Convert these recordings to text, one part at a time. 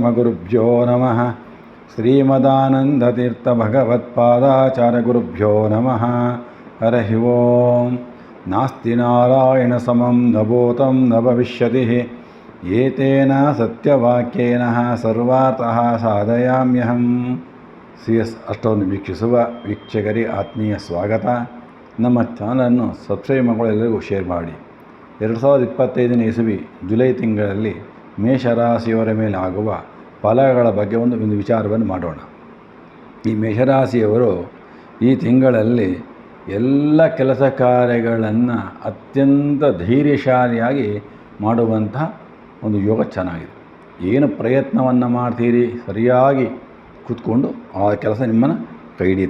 ಪರಮಗುರುಭ್ಯೋ ನಮಃ ಶ್ರೀಮದಾನಂದತೀರ್ಥಭಗವತ್ಪಾದಾಚಾರ್ಯಗುರುಭ್ಯೋ ನಮಃ ಹರಿ ಓಂ ನಾಸ್ತಿ ನಾರಾಯಣ ಸಮಂ ಭೂतं ನ ಭವಿಷ್ಯತಿ ಏತೇನ ಸತ್ಯವಾಕ್ಯೇನ ಸರ್ವಾರ್ಥಃ ಸಾಧಯಾಮ್ಯಹಂ ಸಿ ಎಸ್ ಅಷ್ಟೊಂದು ವೀಕ್ಷಿಸುವ ವೀಕ್ಷಕರಿ ಆತ್ಮೀಯ ಸ್ವಾಗತ ನಮ್ಮ ಚಾನಲನ್ನು ಸಬ್ಸ್ಕ್ರೈಬ್ ಮಾಡಿಕೊಳ್ಳೆಲ್ಲರಿಗೂ ಶೇರ್ ಮಾಡಿ. ಎರಡು ಸಾವಿರದ ಇಪ್ಪತ್ತೈದನೇ ಇಸವಿ ಜುಲೈ ತಿಂಗಳಲ್ಲಿ ಮೇಷರಾಶಿಯವರ ಮೇಲೆ ಆಗುವ ಫಲಗಳ ಬಗ್ಗೆ ಒಂದು ಒಂದು ವಿಚಾರವನ್ನು ಮಾಡೋಣ. ಈ ಮೇಷರಾಶಿಯವರು ಈ ತಿಂಗಳಲ್ಲಿ ಎಲ್ಲ ಕೆಲಸ ಕಾರ್ಯಗಳನ್ನು ಅತ್ಯಂತ ಧೈರ್ಯಶಾಲಿಯಾಗಿ ಮಾಡುವಂಥ ಒಂದು ಯೋಗ ಚೆನ್ನಾಗಿದೆ ಏನು ಪ್ರಯತ್ನವನ್ನು ಮಾಡ್ತೀರಿ? ಸರಿಯಾಗಿ ಕೂತ್ಕೊಂಡು ಆ ಕೆಲಸ ನಿಮ್ಮನ್ನು ಕೈ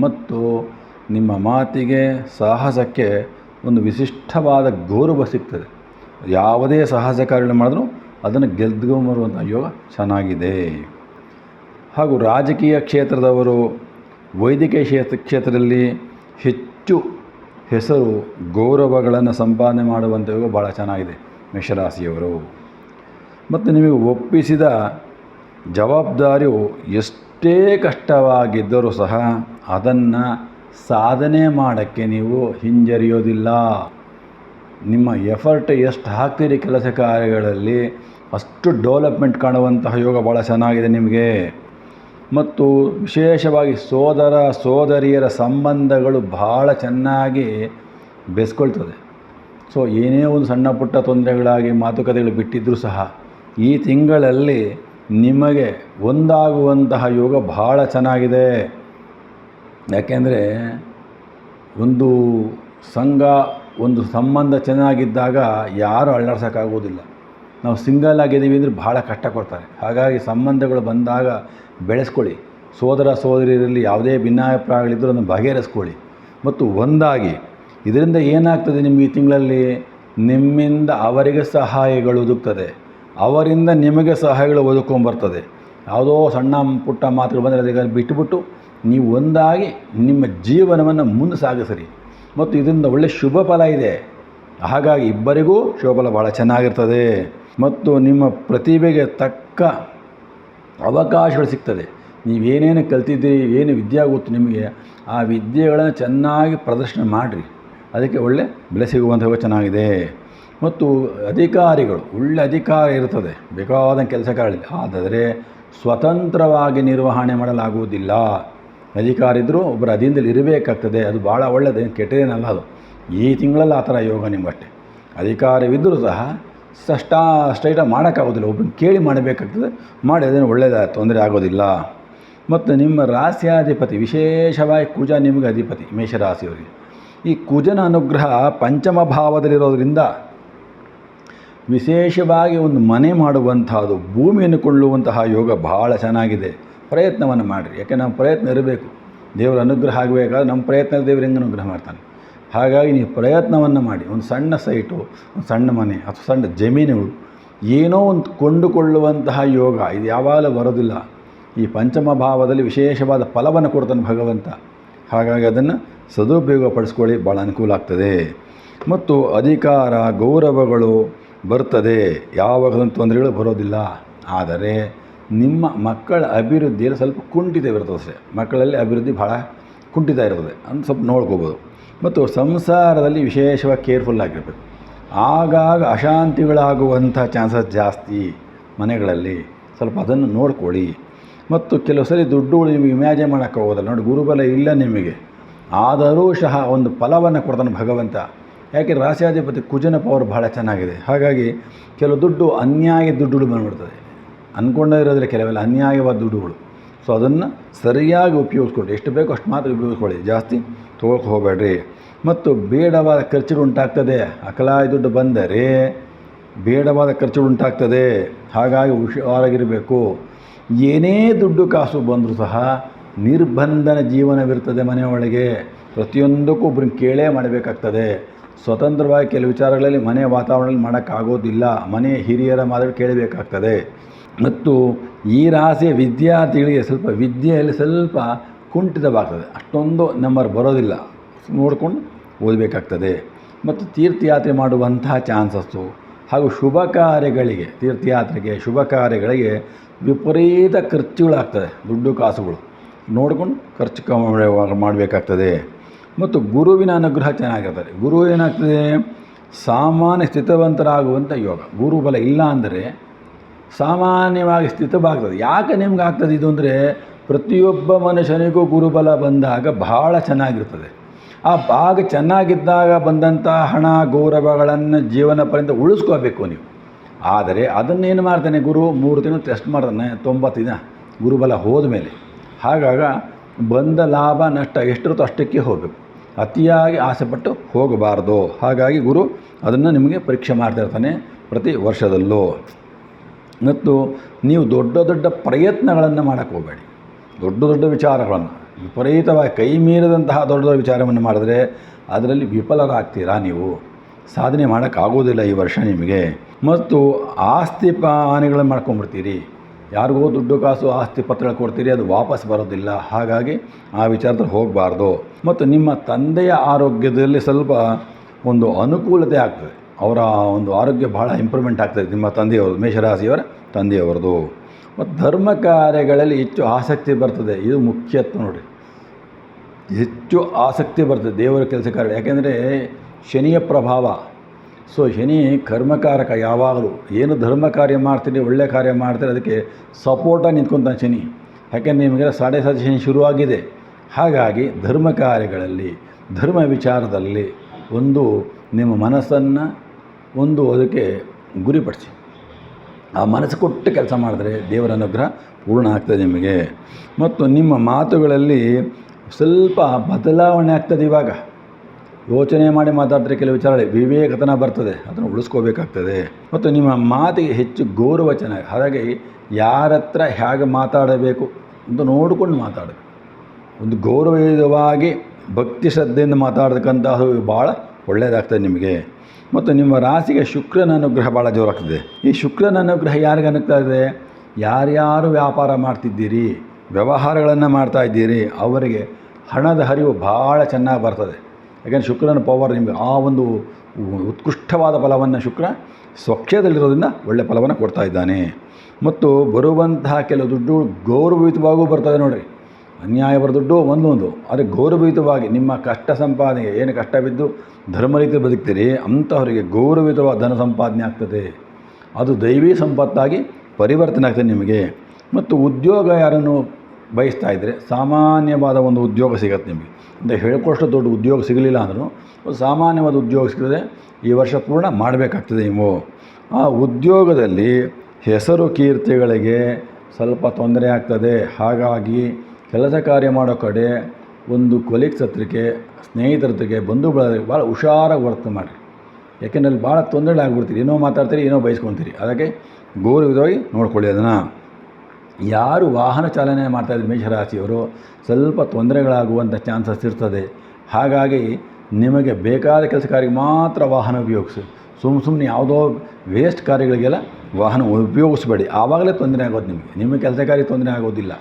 ಮತ್ತು ನಿಮ್ಮ ಮಾತಿಗೆ ಸಾಹಸಕ್ಕೆ ಒಂದು ವಿಶಿಷ್ಟವಾದ ಗೌರವ ಸಿಗ್ತದೆ. ಯಾವುದೇ ಸಾಹಸ ಕಾರ್ಯಗಳು ಮಾಡಿದ್ರು ಅದನ್ನು ಗೆದ್ದುಕೊಂಬರುವಂಥ ಯೋಗ ಚೆನ್ನಾಗಿದೆ. ಹಾಗೂ ರಾಜಕೀಯ ಕ್ಷೇತ್ರದವರು ವೈದ್ಯಕೀಯ ಕ್ಷೇತ್ರ, ಕ್ಷೇತ್ರದಲ್ಲಿ ಹೆಚ್ಚು ಹೆಸರು, ಗೌರವಗಳನ್ನು ಸಂಪಾದನೆ ಮಾಡುವಂಥ ಯೋಗ ಭಾಳ ಚೆನ್ನಾಗಿದೆ ಮೇಷರಾಶಿಯವರು. ಮತ್ತು ನಿಮಗೆ ಒಪ್ಪಿಸಿದ ಜವಾಬ್ದಾರಿಯು ಎಷ್ಟೇ ಕಷ್ಟವಾಗಿದ್ದರೂ ಸಹ ಅದನ್ನು ಸಾಧನೆ ಮಾಡೋಕ್ಕೆ ನೀವು ಹಿಂಜರಿಯೋದಿಲ್ಲ. ನಿಮ್ಮ ಎಫರ್ಟ್ ಎಷ್ಟು ಹಾಕ್ತೀರಿ ಕೆಲಸ ಕಾರ್ಯಗಳಲ್ಲಿ, ಅಷ್ಟು ಡೆವಲಪ್ಮೆಂಟ್ ಕಾಣುವಂತಹ ಯೋಗ ಭಾಳ ಚೆನ್ನಾಗಿದೆ ನಿಮಗೆ. ಮತ್ತು ವಿಶೇಷವಾಗಿ ಸೋದರ, ಸೋದರಿಯರ ಸಂಬಂಧಗಳು ಭಾಳ ಚೆನ್ನಾಗಿ ಬೆಸ್ಕೊಳ್ತದೆ. ಸೊ ಏನೇ ಒಂದು ಸಣ್ಣ ಪುಟ್ಟ ತೊಂದರೆಗಳಾಗಿ, ಮಾತುಕತೆಗಳು ಬಿಟ್ಟಿದ್ದರೂ ಸಹ, ಈ ತಿಂಗಳಲ್ಲಿ ನಿಮಗೆ ಒಂದಾಗುವಂತಹ ಯೋಗ ಭಾಳ ಚೆನ್ನಾಗಿದೆ. ಯಾಕೆಂದರೆ, ಒಂದು ಸಂಘ ಒಂದು ಸಂಬಂಧ ಚೆನ್ನಾಗಿದ್ದಾಗ ಯಾರೂ ಅಳ್ಳಾಡ್ಸೋಕ್ಕಾಗೋದಿಲ್ಲ. ನಾವು ಸಿಂಗಲ್ ಆಗಿದ್ದೀವಿ ಅಂದರೆ ಭಾಳ ಕಷ್ಟ ಕೊಡ್ತಾರೆ. ಹಾಗಾಗಿ ಸಂಬಂಧಗಳು ಬಂದಾಗ ಬೆಳೆಸ್ಕೊಳ್ಳಿ. ಸೋದರ ಸೋದರಿಯರಲ್ಲಿ ಯಾವುದೇ ಭಿನ್ನಾಭಿಪ್ರಾಯಗಳಿದ್ದರೂ ಅದನ್ನು ಬಗೆಹರಿಸ್ಕೊಳ್ಳಿ. ಮತ್ತು ಒಂದಾಗಿ, ಇದರಿಂದ ಏನಾಗ್ತದೆ ನಿಮಗೆ ಈ ತಿಂಗಳಲ್ಲಿ? ನಿಮ್ಮಿಂದ ಅವರಿಗೆ ಸಹಾಯಗಳು ಒದಗ್ತದೆ. ಅವರಿಂದ ನಿಮಗೆ ಸಹಾಯಗಳು ಒದಕೊಂಬರ್ತದೆ ಯಾವುದೋ ಸಣ್ಣ ಪುಟ್ಟ ಮಾತುಗಳು ಬಂದರೆ ಅದಕ್ಕೆ ಬಿಟ್ಟುಬಿಟ್ಟು ನೀವು ಒಂದಾಗಿ ನಿಮ್ಮ ಜೀವನವನ್ನು ಮುಂದೆ ಸಾಗಿಸಿರಿ. ಮತ್ತು ಇದರಿಂದ ಒಳ್ಳೆಯ ಶುಭ ಫಲ ಇದೆ. ಹಾಗಾಗಿ ಇಬ್ಬರಿಗೂ ಶುಭ ಫಲ ಭಾಳ ಚೆನ್ನಾಗಿರ್ತದೆ. ಮತ್ತು ನಿಮ್ಮ ಪ್ರತಿಭೆಗೆ ತಕ್ಕ ಅವಕಾಶಗಳು ಸಿಗ್ತದೆ. ನೀವೇನೇನು ಕಲ್ತಿದ್ದೀರಿ, ಏನು ವಿದ್ಯೆ ಆಗುತ್ತೆ ನಿಮಗೆ, ಆ ವಿದ್ಯೆಗಳನ್ನು ಚೆನ್ನಾಗಿ ಪ್ರದರ್ಶನ ಮಾಡಿರಿ. ಅದಕ್ಕೆ ಒಳ್ಳೆ ಬೆಲೆ ಸಿಗುವಂಥ ಚೆನ್ನಾಗಿದೆ. ಮತ್ತು ಅಧಿಕಾರಿಗಳು, ಒಳ್ಳೆ ಅಧಿಕಾರ ಇರ್ತದೆ. ಬೇಕಾದ ಕೆಲಸ ಆದರೆ ಸ್ವತಂತ್ರವಾಗಿ ನಿರ್ವಹಣೆ ಮಾಡಲಾಗುವುದಿಲ್ಲ. ಅಧಿಕಾರ ಇದ್ದರೂ ಒಬ್ಬರು ಅಧೀನದಲ್ಲಿ ಇರಬೇಕಾಗ್ತದೆ. ಅದು ಭಾಳ ಒಳ್ಳೆಯದು ಕೆಟ್ಟದೇನಲ್ಲ ಅದು. ಈ ತಿಂಗಳಲ್ಲಿ ಆ ಥರ ಯೋಗ ನಿಮ್ಮಷ್ಟೆ. ಅಧಿಕಾರವಿದ್ದರೂ ಸಹ ಸಷ್ಟಾ, ಸ್ಟ್ರೈಟಾಗಿ ಮಾಡೋಕ್ಕಾಗೋದಿಲ್ಲ. ಒಬ್ಬರನ್ನ ಕೇಳಿ ಮಾಡಬೇಕಾಗ್ತದೆ. ಮಾಡಿ ಅದೇನು ಒಳ್ಳೆಯದ ತೊಂದರೆ ಆಗೋದಿಲ್ಲ. ಮತ್ತು ನಿಮ್ಮ ರಾಸ್ಯಾಧಿಪತಿ, ವಿಶೇಷವಾಗಿ ಕುಜ ನಿಮಗೆ ಅಧಿಪತಿ, ಮೇಷರಾಶಿಯವರಿಗೆ. ಈ ಕುಜನ ಅನುಗ್ರಹ ಪಂಚಮ ಭಾವದಲ್ಲಿರೋದರಿಂದ ವಿಶೇಷವಾಗಿ ಒಂದು ಮನೆ ಮಾಡುವಂಥದ್ದು, ಭೂಮಿಯನ್ನು ಕೊಳ್ಳುವಂತಹ ಯೋಗ ಭಾಳ ಚೆನ್ನಾಗಿದೆ. ಪ್ರಯತ್ನವನ್ನು ಮಾಡಿರಿ. ಯಾಕೆ ನಮ್ಮ ಪ್ರಯತ್ನ ಇರಬೇಕು. ದೇವರ ಅನುಗ್ರಹ ಆಗಬೇಕಾದ್ರೆ ನಮ್ಮ ಪ್ರಯತ್ನ ದೇವರು ಹೆಂಗೆ ಅನುಗ್ರಹ ಮಾಡ್ತಾನೆ? ಹಾಗಾಗಿ ನೀವು ಪ್ರಯತ್ನವನ್ನು ಮಾಡಿ. ಒಂದು ಸಣ್ಣ ಸೈಟು, ಒಂದು ಸಣ್ಣ ಮನೆ ಅಥವಾ ಸಣ್ಣ ಜಮೀನುಗಳು ಏನೋ ಒಂದು ಕೊಂಡುಕೊಳ್ಳುವಂತಹ ಯೋಗ, ಇದು ಯಾವಾಗಲೂ ಬರೋದಿಲ್ಲ. ಈ ಪಂಚಮ ಭಾವದಲ್ಲಿ ವಿಶೇಷವಾದ ಫಲವನ್ನು ಕೊಡ್ತಾನೆ ಭಗವಂತ. ಹಾಗಾಗಿ ಅದನ್ನು ಸದುಪಯೋಗ ಪಡಿಸ್ಕೊಳ್ಳಿ ಭಾಳ ಅನುಕೂಲ ಆಗ್ತದೆ. ಮತ್ತು ಅಧಿಕಾರ, ಗೌರವಗಳು ಬರ್ತದೆ. ಯಾವಾಗಲೂ ತೊಂದರೆಗಳು ಬರೋದಿಲ್ಲ. ಆದರೆ ನಿಮ್ಮ ಮಕ್ಕಳ ಅಭಿವೃದ್ಧಿಯಲ್ಲಿ ಸ್ವಲ್ಪ ಕುಂಠಿತವಿರ್ತದೆ ಅಷ್ಟೇ. ಮಕ್ಕಳಲ್ಲಿ ಅಭಿವೃದ್ಧಿ ಭಾಳ ಕುಂಠಿತ ಇರ್ತದೆ. ಅಂತ ಸ್ವಲ್ಪ ನೋಡ್ಕೋಬೋದು ಮತ್ತು ಸಂಸಾರದಲ್ಲಿ ವಿಶೇಷವಾಗಿ ಕೇರ್ಫುಲ್ ಆಗಿರಬೇಕು. ಆಗಾಗ ಅಶಾಂತಿಗಳಾಗುವಂಥ ಚಾನ್ಸಸ್ ಜಾಸ್ತಿ ಮನೆಗಳಲ್ಲಿ. ಸ್ವಲ್ಪ ಅದನ್ನು ನೋಡ್ಕೊಳ್ಳಿ. ಮತ್ತು ಕೆಲವು ಸರಿ ದುಡ್ಡು ನಿಮಗೆ ಇಮ್ಯಾಜಿನ್ ಮಾಡೋಕ್ಕಾಗೋದಿಲ್ಲ ನೋಡಿ ಗುರುಬಲ ಇಲ್ಲ ನಿಮಗೆ. ಆದರೂ ಸಹ ಒಂದು ಫಲವನ್ನು ಕೊಡ್ತಾನೆ ಭಗವಂತ. ಯಾಕೆ ರಾಶಿಯಾಧಿಪತಿ ಕುಜನ ಪವರ್ ಭಾಳ ಚೆನ್ನಾಗಿದೆ. ಹಾಗಾಗಿ ಕೆಲವು ದುಡ್ಡು ಅನ್ಯಾಯ ದುಡ್ಡು ಬಂದ್ಬಿಡ್ತದೆ. ಅಂದ್ಕೊಂಡೇ ಇರೋದ್ರೆ ಕೆಲವೆಲ್ಲ ಅನ್ಯಾಯವಾದ ದುಡ್ಡುಗಳು. ಸೊ ಅದನ್ನು ಸರಿಯಾಗಿ ಉಪಯೋಗಿಸ್ಕೊಳ್ಳಿ ಎಷ್ಟು ಬೇಕೋ ಅಷ್ಟು ಮಾತ್ರ ಉಪಯೋಗಿಸ್ಕೊಳ್ಳಿ. ಜಾಸ್ತಿ ತೊಗೊಳಕ್ಕೆ ಹೋಗಬೇಡ್ರಿ. ಮತ್ತು ಬೇಡವಾದ ಖರ್ಚುಗಳು ಉಂಟಾಗ್ತದೆ. ಅಕಲಾಯ ದುಡ್ಡು ಬಂದರೆ ಬೇಡವಾದ ಖರ್ಚುಗಳು ಉಂಟಾಗ್ತದೆ. ಹಾಗಾಗಿ ಹುಷಾರಾಗಿರಬೇಕು. ಏನೇ ದುಡ್ಡು ಕಾಸು ಬಂದರೂ ಸಹ ನಿರ್ಬಂಧನ ಜೀವನವಿರ್ತದೆ ಮನೆಯೊಳಗೆ. ಪ್ರತಿಯೊಂದಕ್ಕೂ ಒಬ್ಬರಿಗೆ ಕೇಳೇ ಮಾಡಬೇಕಾಗ್ತದೆ. ಸ್ವತಂತ್ರವಾಗಿ ಕೆಲವು ವಿಚಾರಗಳಲ್ಲಿ ಮನೆ ವಾತಾವರಣದಲ್ಲಿ ಮಾಡೋಕ್ಕಾಗೋದಿಲ್ಲ. ಮನೆ ಹಿರಿಯರ ಮಾದರಿ ಕೇಳಬೇಕಾಗ್ತದೆ. ಮತ್ತು ಈ ರಾಶಿಯ ವಿದ್ಯಾರ್ಥಿಗಳಿಗೆ ಸ್ವಲ್ಪ ವಿದ್ಯೆಯಲ್ಲಿ ಸ್ವಲ್ಪ ಕುಂಠಿತವಾಗ್ತದೆ. ಅಷ್ಟೊಂದು ನಂಬರ್ ಬರೋದಿಲ್ಲ. ನೋಡಿಕೊಂಡು ಓದಬೇಕಾಗ್ತದೆ. ಮತ್ತು ತೀರ್ಥಯಾತ್ರೆ ಮಾಡುವಂತಹ ಚಾನ್ಸಸ್ಸು ಹಾಗೂ ಶುಭ ಕಾರ್ಯಗಳಿಗೆ, ತೀರ್ಥಯಾತ್ರೆಗೆ, ಶುಭ ಕಾರ್ಯಗಳಿಗೆ ವಿಪರೀತ ಖರ್ಚುಗಳಾಗ್ತದೆ. ದುಡ್ಡು, ಕಾಸುಗಳು. ನೋಡ್ಕೊಂಡು ಖರ್ಚು ಮಾಡಬೇಕಾಗ್ತದೆ. ಮತ್ತು ಗುರುವಿನ ಅನುಗ್ರಹ ಚೆನ್ನಾಗಿರ್ತದೆ. ಗುರು ಏನಾಗ್ತದೆ? ಸಾಮಾನ್ಯ ಸ್ಥಿತವಂತರಾಗುವಂಥ ಯೋಗ. ಗುರುಬಲ ಇಲ್ಲ ಅಂದರೆ ಸಾಮಾನ್ಯವಾಗಿ ಸ್ಥಿತವಾಗ್ತದೆ. ಯಾಕೆ ನಿಮ್ಗೆ ಆಗ್ತದೆ ಇದು ಅಂದರೆ ಪ್ರತಿಯೊಬ್ಬ ಮನುಷ್ಯನಿಗೂ ಗುರುಬಲ ಬಂದಾಗ ಬಹಳ ಚೆನ್ನಾಗಿರ್ತದೆ. ಆ ಭಾಗ ಚೆನ್ನಾಗಿದ್ದಾಗ ಬಂದಂಥ ಹಣ, ಗೌರವಗಳನ್ನು ಜೀವನ ಪರ್ಯಂತ ಉಳಿಸ್ಕೋಬೇಕು ನೀವು. ಆದರೆ ಅದನ್ನೇನು ಮಾಡ್ತಾನೆ ಗುರು? ಮೂರು ದಿನ ಟೆಸ್ಟ್ ಮಾಡ್ತಾನೆ, ತೊಂಬತ್ತು ದಿನ ಗುರುಬಲ ಹೋದ ಮೇಲೆ ಹಾಗಾಗ ಬಂದ ಲಾಭ, ನಷ್ಟ ಎಷ್ಟಿರುತ್ತೋ ಅಷ್ಟಕ್ಕೆ ಹೋಗಬೇಕು. ಅತಿಯಾಗಿ ಆಸೆಪಟ್ಟು ಹೋಗಬಾರ್ದು. ಹಾಗಾಗಿ ಗುರು, ಅದನ್ನು ನಿಮಗೆ ಪರೀಕ್ಷೆ ಮಾಡ್ತಾ ಇರ್ತಾನೆ ಪ್ರತಿ ವರ್ಷದಲ್ಲೂ. ಮತ್ತು ನೀವು ದೊಡ್ಡ ದೊಡ್ಡ ಪ್ರಯತ್ನಗಳನ್ನು ಮಾಡೋಕ್ಕೆ ಹೋಗಬೇಡಿ. ದೊಡ್ಡ ದೊಡ್ಡ ವಿಚಾರಗಳನ್ನು. ವಿಪರೀತವಾಗಿ ಕೈ ಮೀರಿದಂತಹ ದೊಡ್ಡ ದೊಡ್ಡ ವಿಚಾರವನ್ನು ಮಾಡಿದ್ರೆ ಅದರಲ್ಲಿ ವಿಫಲರಾಗ್ತೀರಾ ನೀವು? ಸಾಧನೆ ಮಾಡೋಕ್ಕಾಗೋದಿಲ್ಲ ಈ ವರ್ಷ ನಿಮಗೆ. ಮತ್ತು ಆಸ್ತಿ ಪಾನಿಗಳನ್ನು ಮಾಡ್ಕೊಂಡ್ಬಿಡ್ತೀರಿ ಯಾರಿಗೋ ದುಡ್ಡು ಕಾಸು ಆಸ್ತಿ ಪತ್ರಗಳು ಕೊಡ್ತೀರಿ, ಅದು ವಾಪಸ್ ಬರೋದಿಲ್ಲ. ಹಾಗಾಗಿ ಆ ವಿಚಾರದಲ್ಲಿ ಹೋಗಬಾರ್ದು. ಮತ್ತು ನಿಮ್ಮ ತಂದೆಯ ಆರೋಗ್ಯದಲ್ಲಿ ಸ್ವಲ್ಪ ಒಂದು ಅನುಕೂಲತೆ ಆಗ್ತದೆ. ಅವರ ಒಂದು ಆರೋಗ್ಯ ಬಹಳ ಇಂಪ್ರೂವ್ಮೆಂಟ್ ಆಗ್ತದೆ ನಿಮ್ಮ ತಂದೆಯವರು ಮೇಷರಾಶಿಯವರ ತಂದೆಯವರದು. ಮತ್ತು ಧರ್ಮ ಕಾರ್ಯಗಳಲ್ಲಿ ಹೆಚ್ಚು ಆಸಕ್ತಿ ಬರ್ತದೆ. ಇದು ಮುಖ್ಯತ್ವ ನೋಡಿ. ಹೆಚ್ಚು ಆಸಕ್ತಿ ಬರ್ತದೆ ದೇವರ ಕೆಲಸ ಕಾರ್ಯ. ಯಾಕೆಂದರೆ ಶನಿಯ ಪ್ರಭಾವ. ಸೊ ಶನಿ ಕರ್ಮಕಾರಕ ಯಾವಾಗಲೂ. ಏನು ಧರ್ಮ ಕಾರ್ಯ ಮಾಡ್ತೀರಿ ಒಳ್ಳೆ ಕಾರ್ಯ ಮಾಡ್ತೀರಿ ಅದಕ್ಕೆ ಸಪೋರ್ಟಾಗಿ ನಿಂತ್ಕೊತಾನೆ ಶನಿ. ಯಾಕೆಂದರೆ ನಿಮಗೆ ಸಾಡೆ ಸಾತಿ ಶನಿ ಶುರುವಾಗಿದೆ. ಹಾಗಾಗಿ ಧರ್ಮ ಕಾರ್ಯಗಳಲ್ಲಿ, ಧರ್ಮ ವಿಚಾರದಲ್ಲಿ ಒಂದು ನಿಮ್ಮ ಮನಸ್ಸನ್ನು ಒಂದು ಅದಕ್ಕೆ ಗುರಿಪಡಿಸಿ ಆ ಮನಸ್ಸು ಕೊಟ್ಟು ಕೆಲಸ ಮಾಡಿದ್ರೆ ದೇವರ ಅನುಗ್ರಹ ಪೂರ್ಣ ಆಗ್ತದೆ ನಿಮಗೆ. ಮತ್ತು ನಿಮ್ಮ ಮಾತುಗಳಲ್ಲಿ ಸ್ವಲ್ಪ ಬದಲಾವಣೆ ಆಗ್ತದೆ ಇವಾಗ. ಯೋಚನೆ ಮಾಡಿ ಮಾತಾಡಿದ್ರೆ ಕೆಲವು ವಿಚಾರಗಳು ವಿವೇಕತನ ಬರ್ತದೆ, ಅದನ್ನು ಉಳಿಸ್ಕೋಬೇಕಾಗ್ತದೆ. ಮತ್ತು ನಿಮ್ಮ ಮಾತಿಗೆ ಹೆಚ್ಚು ಗೌರವ ಚೆನ್ನಾಗಿ, ಹಾಗಾಗಿ ಯಾರ ಹತ್ರ ಹೇಗೆ ಮಾತಾಡಬೇಕು ಅಂತ ನೋಡಿಕೊಂಡು ಮಾತಾಡಬೇಕು ಒಂದು ಗೌರವಯುತವಾಗಿ ಭಕ್ತಿ ಶ್ರದ್ಧೆಯಿಂದ ಮಾತಾಡ್ತಕ್ಕಂತಹ ಭಾಳ ಒಳ್ಳೆಯದಾಗ್ತದೆ ನಿಮಗೆ. ಮತ್ತು ನಿಮ್ಮ ರಾಶಿಗೆ ಶುಕ್ರನ ಅನುಗ್ರಹ ಭಾಳ ಜೋರಾಗ್ತದೆ. ಈ ಶುಕ್ರನ ಅನುಗ್ರಹ ಯಾರಿಗೆ ಇದೆ ಯಾರ್ಯಾರು ವ್ಯಾಪಾರ ಮಾಡ್ತಿದ್ದೀರಿ, ವ್ಯವಹಾರಗಳನ್ನು ಮಾಡ್ತಾ ಇದ್ದೀರಿ, ಅವರಿಗೆ ಹಣದ ಹರಿವು ಭಾಳ ಚೆನ್ನಾಗಿ ಬರ್ತದೆ. ಯಾಕೆಂದರೆ ಶುಕ್ರನ ಪವರ್ ನಿಮಗೆ ಆ ಒಂದು ಉತ್ಕೃಷ್ಟವಾದ ಫಲವನ್ನು ಶುಕ್ರ ಸ್ವಕ್ಷದಲ್ಲಿರೋದ್ರಿಂದ ಒಳ್ಳೆಯ ಫಲವನ್ನು ಕೊಡ್ತಾ ಇದ್ದಾನೆ. ಮತ್ತು ಬರುವಂತಹ ಕೆಲವು ದುಡ್ಡು ಗೌರವಯುತವಾಗೂ ಬರ್ತದೆ ನೋಡಿರಿ. ಅನ್ಯಾಯ ದುಡ್ಡು ಒಂದೊಂದು. ಒಂದು ಆದರೆ ಗೌರವಯುತವಾಗಿ ನಿಮ್ಮ ಕಷ್ಟ ಸಂಪಾದನೆಗೆ ಏನು ಕಷ್ಟ ಬಿದ್ದು ಧರ್ಮ ರೀತಿ ಬದುಕ್ತೀರಿ, ಅಂಥವರಿಗೆ ಗೌರವಯುತವಾದ ಧನ ಸಂಪಾದನೆ ಆಗ್ತದೆ. ಅದು ದೈವೀ ಸಂಪತ್ತಾಗಿ ಪರಿವರ್ತನೆ ಆಗ್ತದೆ ನಿಮಗೆ. ಮತ್ತು ಉದ್ಯೋಗ ಯಾರನ್ನು ಬಯಸ್ತಾ ಇದ್ದರೆ ಸಾಮಾನ್ಯವಾದ ಒಂದು ಉದ್ಯೋಗ ಸಿಗತ್ತೆ ನಿಮಗೆ. ಅಂದರೆ ಹೇಳ್ಕೊಷ್ಟು ದೊಡ್ಡ ಉದ್ಯೋಗ ಸಿಗಲಿಲ್ಲ ಅಂದರೂ ಸಾಮಾನ್ಯವಾದ ಉದ್ಯೋಗ ಸಿಗದೆ ಈ ವರ್ಷ ಪೂರ್ಣ ಮಾಡಬೇಕಾಗ್ತದೆ ನೀವು. ಆ ಉದ್ಯೋಗದಲ್ಲಿ ಹೆಸರು ಕೀರ್ತಿಗಳಿಗೆ ಸ್ವಲ್ಪ ತೊಂದರೆ ಆಗ್ತದೆ. ಹಾಗಾಗಿ ಕೆಲಸ ಕಾರ್ಯ ಮಾಡೋ ಕಡೆ ಒಂದು ಕೊಲೀಗ್ಸ್ ಹತ್ರಕ್ಕೆ ಸ್ನೇಹಿತರ ಹತ್ರಕ್ಕೆ ಬಂಧು ಬಳಗ ಭಾಳ ಹುಷಾರಾಗಿ ವರ್ತನೆ ಮಾಡಿರಿ. ಯಾಕೆಂದ್ರೆ ಅಲ್ಲಿ ಭಾಳ ತೊಂದರೆ ಆಗಿಬಿಡ್ತೀರಿ. ಏನೋ ಮಾತಾಡ್ತೀರಿ, ಏನೋ ಬಯಸ್ಕೊತೀರಿ. ಅದಕ್ಕೆ ಗೌರವವಾಗಿ ನೋಡ್ಕೊಳ್ಳಿ ಅದನ್ನು. ಯಾರು ವಾಹನ ಚಾಲನೆ ಮಾಡ್ತಾಯಿದ್ರು ಮೇಷರಾಶಿಯವರು ಸ್ವಲ್ಪ ತೊಂದರೆಗಳಾಗುವಂಥ ಚಾನ್ಸಸ್ ಇರ್ತದೆ. ಹಾಗಾಗಿ ನಿಮಗೆ ಬೇಕಾದ ಕೆಲಸ ಕಾರ್ಯಕ್ಕೆ ಮಾತ್ರ ವಾಹನ ಉಪಯೋಗಿಸಿ. ಸುಮ್ಮ ಸುಮ್ಮನೆ ಯಾವುದೋ ವೇಸ್ಟ್ ಕಾರ್ಯಗಳಿಗೆಲ್ಲ ವಾಹನ ಉಪಯೋಗಿಸ್ಬೇಡಿ. ಆವಾಗಲೇ ತೊಂದರೆ ಆಗೋದು ನಿಮಗೆ. ನಿಮ್ಮ ಕೆಲಸ ಕಾರ್ಯ ತೊಂದರೆ ಆಗೋದಿಲ್ಲ.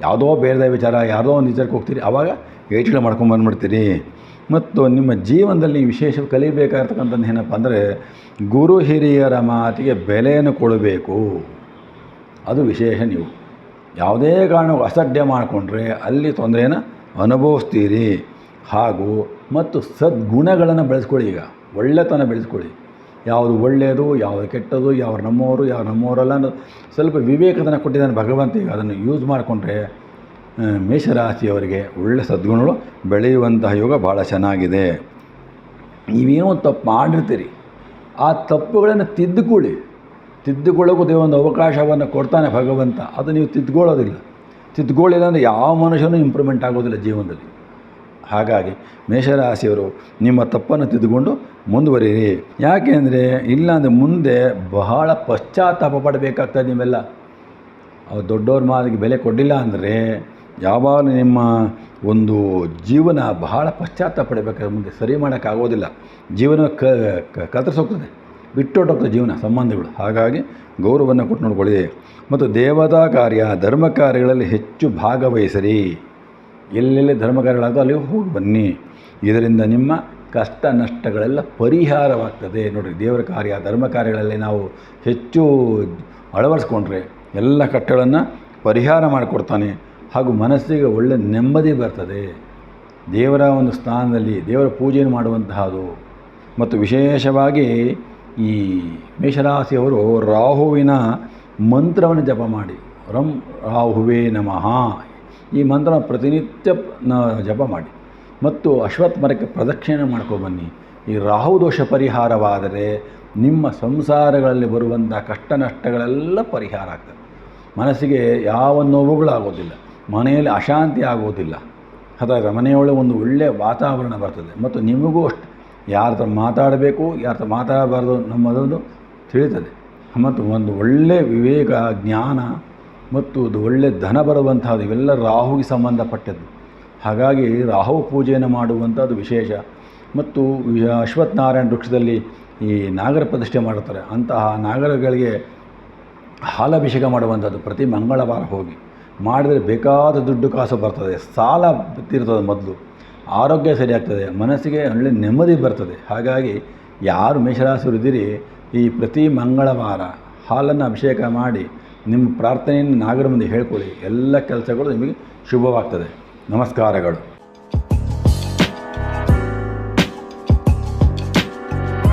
ಯಾವುದೋ ಬೇರೆದ ವಿಚಾರ ಯಾರದೋ ಒಂದು ವಿಚಾರಕ್ಕೆ ಹೋಗ್ತೀರಿ. ಆವಾಗ ಏಟ್ಗಳು ಮಾಡ್ಕೊಂಬಂದ್ಬಿಡ್ತೀರಿ ಮತ್ತು ನಿಮ್ಮ ಜೀವನದಲ್ಲಿ ವಿಶೇಷ ಕಲಿಬೇಕಾಗಿರ್ತಕ್ಕಂಥದ್ದು ಏನಪ್ಪ ಅಂದರೆ, ಗುರು ಹಿರಿಯರ ಮಾತಿಗೆ ಬೆಲೆಯನ್ನು ಕೊಡಬೇಕು. ಅದು ವಿಶೇಷ ನೀವು. ಯಾವುದೇ ಕಾರಣ ಅಸಡ್ಡೆ ಮಾಡಿಕೊಂಡ್ರೆ ಅಲ್ಲಿ ತೊಂದರೆಯನ್ನು ಅನುಭವಿಸ್ತೀರಿ. ಹಾಗೂ, ಮತ್ತು ಸದ್ಗುಣಗಳನ್ನು ಬೆಳೆಸ್ಕೊಳ್ಳಿ ಈಗ. ಒಳ್ಳೆತನ ಬೆಳೆಸ್ಕೊಳ್ಳಿ. ಯಾವುದು ಒಳ್ಳೆಯದು ಯಾವುದು ಕೆಟ್ಟದು ಯಾವ ನಮ್ಮವರು ಯಾವ ನಮ್ಮವರಲ್ಲ ಸ್ವಲ್ಪ ವಿವೇಕದನ್ನು ಕೊಟ್ಟಿದ್ದಾನೆ ಭಗವಂತ. ಈಗ ಅದನ್ನು ಯೂಸ್ ಮಾಡಿಕೊಂಡ್ರೆ ಮೇಷರಾಶಿಯವರಿಗೆ ಒಳ್ಳೆ ಸದ್ಗುಣಗಳು ಬೆಳೆಯುವಂತಹ ಯೋಗ ಭಾಳ ಚೆನ್ನಾಗಿದೆ. ನೀವೇನೋ ತಪ್ಪು ಮಾಡಿರ್ತೀರಿ. ಆ ತಪ್ಪುಗಳನ್ನು ತಿದ್ದುಕೊಳ್ಳಿ. ತಿದ್ದುಕೊಳ್ಳೋಕ್ಕೂ ದೇವೊಂದು ಅವಕಾಶವನ್ನು ಕೊಡ್ತಾನೆ ಭಗವಂತ. ಅದು ನೀವು ತಿದ್ದುಕೊಳ್ಳೋದಿಲ್ಲ ತಿದ್ದುಕೊಳ್ಳಿಲ್ಲ ಅಂದರೆ ಯಾವ ಮನುಷ್ಯನೂ ಇಂಪ್ರೂವ್ಮೆಂಟ್ ಆಗೋದಿಲ್ಲ ಜೀವನದಲ್ಲಿ. ಹಾಗಾಗಿ ಮೇಷರಾಶಿಯವರು ನಿಮ್ಮ ತಪ್ಪನ್ನು ತಿದ್ದುಕೊಂಡು ಮುಂದುವರಿಯಿರಿ. ಯಾಕೆಂದರೆ ಇಲ್ಲಾಂದರೆ ಮುಂದೆ ಬಹಳ ಪಶ್ಚಾತ್ತಾಪ ಪಡಬೇಕಾಗ್ತದೆ ನೀವೆಲ್ಲ. ಅವ್ರು ದೊಡ್ಡವ್ರ ಮಾತಿಗೆ ಬೆಲೆ ಕೊಡಲಿಲ್ಲ ಅಂದರೆ ಯಾವಾಗಲೂ ನಿಮ್ಮ ಒಂದು ಜೀವನ ಬಹಳ ಪಶ್ಚಾತ್ತಾಪ ಪಡಬೇಕಾದ್ರೆ ಮುಂದೆ ಸರಿ ಮಾಡೋಕ್ಕಾಗೋದಿಲ್ಲ ಜೀವನ ಕ, ಕ- ಕತ್ತರಿಸೋಗ್ತದೆ ಬಿಟ್ಟೊಟ್ಟೋಗ್ತದೆ ಜೀವನ ಸಂಬಂಧಗಳು. ಹಾಗಾಗಿ ಗೌರವವನ್ನು ಕೊಟ್ಟು ನೋಡ್ಕೊಳ್ಳಿ. ಮತ್ತು ದೇವತಾ ಕಾರ್ಯ, ಧರ್ಮ ಕಾರ್ಯಗಳಲ್ಲಿ ಹೆಚ್ಚು ಭಾಗವಹಿಸಿರಿ. ಎಲ್ಲೆಲ್ಲಿ ಧರ್ಮ ಕಾರ್ಯಗಳಾಗೋ ಅಲ್ಲಿ ಹೋಗಿ ಬನ್ನಿ. ಇದರಿಂದ ನಿಮ್ಮ ಕಷ್ಟ ನಷ್ಟಗಳೆಲ್ಲ ಪರಿಹಾರವಾಗ್ತದೆ. ನೋಡಿರಿ ದೇವರ ಕಾರ್ಯ ಧರ್ಮ ಕಾರ್ಯಗಳಲ್ಲಿ ನಾವು ಹೆಚ್ಚು ಅಳವಡಿಸ್ಕೊಂಡ್ರೆ ಎಲ್ಲ ಕಟ್ಟಗಳನ್ನು ಪರಿಹಾರ ಮಾಡಿಕೊಡ್ತಾನೆ. ಹಾಗೂ ಮನಸ್ಸಿಗೆ ಒಳ್ಳೆ ನೆಮ್ಮದಿ ಬರ್ತದೆ. ದೇವರ ಒಂದು ಸ್ಥಾನದಲ್ಲಿ, ದೇವರ ಪೂಜೆಯನ್ನು ಮಾಡುವಂತಹದು. ಮತ್ತು ವಿಶೇಷವಾಗಿ ಈ ಮೇಷರಾಶಿಯವರು ರಾಹುವಿನ ಮಂತ್ರವನ್ನು ಜಪ ಮಾಡಿ. ರಂ ರಾಹುವೇ ನಮಃ ಈ ಮಂತ್ರ ಪ್ರತಿನಿತ್ಯ ಜಪ ಮಾಡಿ. ಮತ್ತು ಅಶ್ವತ್ಥ ಮರಕ್ಕೆ ಪ್ರದಕ್ಷಿಣೆ ಮಾಡ್ಕೊಬನ್ನಿ ಈ ರಾಹು ದೋಷ ಪರಿಹಾರವಾದರೆ ನಿಮ್ಮ ಸಂಸಾರಗಳಲ್ಲಿ ಬರುವಂಥ ಕಷ್ಟ ನಷ್ಟಗಳೆಲ್ಲ ಪರಿಹಾರ ಆಗ್ತದೆ. ಮನಸ್ಸಿಗೆ ಯಾವ ನೋವುಗಳಾಗೋದಿಲ್ಲ ಮನೆಯಲ್ಲಿ ಅಶಾಂತಿ ಆಗೋದಿಲ್ಲ. ಅಥವಾ ಮನೆಯೊಳಗೆ ಒಂದು ಒಳ್ಳೆಯ ವಾತಾವರಣ ಬರ್ತದೆ. ಮತ್ತು ನಿಮಗೂ ಅಷ್ಟು. ಯಾರ ಹತ್ರ ಮಾತಾಡಬೇಕು, ಯಾರ ಹತ್ರ ಮಾತಾಡಬಾರ್ದು ನಮ್ಮದೊಂದು ತಿಳಿತದೆ. ಮತ್ತು ಒಂದು ಒಳ್ಳೆಯ ವಿವೇಕ, ಜ್ಞಾನ ಮತ್ತು ಅದು ಒಳ್ಳೆ ಧನ ಬರುವಂತಹದ್ದು ಇವೆಲ್ಲ ರಾಹುಗೆ ಸಂಬಂಧಪಟ್ಟದ್ದು. ಹಾಗಾಗಿ ರಾಹು ಪೂಜೆಯನ್ನು ಮಾಡುವಂಥದ್ದು ವಿಶೇಷ. ಮತ್ತು ಅಶ್ವತ್ಥನಾರಾಯಣ ವೃಕ್ಷದಲ್ಲಿ ಈ ನಾಗರ ಪ್ರತಿಷ್ಠೆ ಮಾಡುತ್ತಾರೆ. ಅಂತಹ ನಾಗರಗಳಿಗೆ ಹಾಲಭಿಷೇಕ ಮಾಡುವಂಥದ್ದು ಪ್ರತಿ ಮಂಗಳವಾರ ಹೋಗಿ. ಮಾಡಿದರೆ ಬೇಕಾದ ದುಡ್ಡು ಕಾಸು ಬರ್ತದೆ. ಸಾಲ ತೀರ್ತದೆ ಮೊದಲು. ಆರೋಗ್ಯ ಸರಿಯಾಗ್ತದೆ. ಮನಸ್ಸಿಗೆ ಒಳ್ಳೆ ನೆಮ್ಮದಿ ಬರ್ತದೆ. ಹಾಗಾಗಿ ಯಾರು ಮೇಷರಾಸುರಿದ್ದೀರಿ ಈ ಪ್ರತಿ ಮಂಗಳವಾರ ಹಾಲನ್ನು ಅಭಿಷೇಕ ಮಾಡಿ ನಿಮ್ಮ ಪ್ರಾರ್ಥನೆಯನ್ನು ನಾಗರ ಮುಂದೆ ಹೇಳ್ಕೊಳ್ಳಿ. ಎಲ್ಲ ಕೆಲಸಗಳು ನಿಮಗೆ ಶುಭವಾಗ್ತದೆ. ನಮಸ್ಕಾರಗಳು.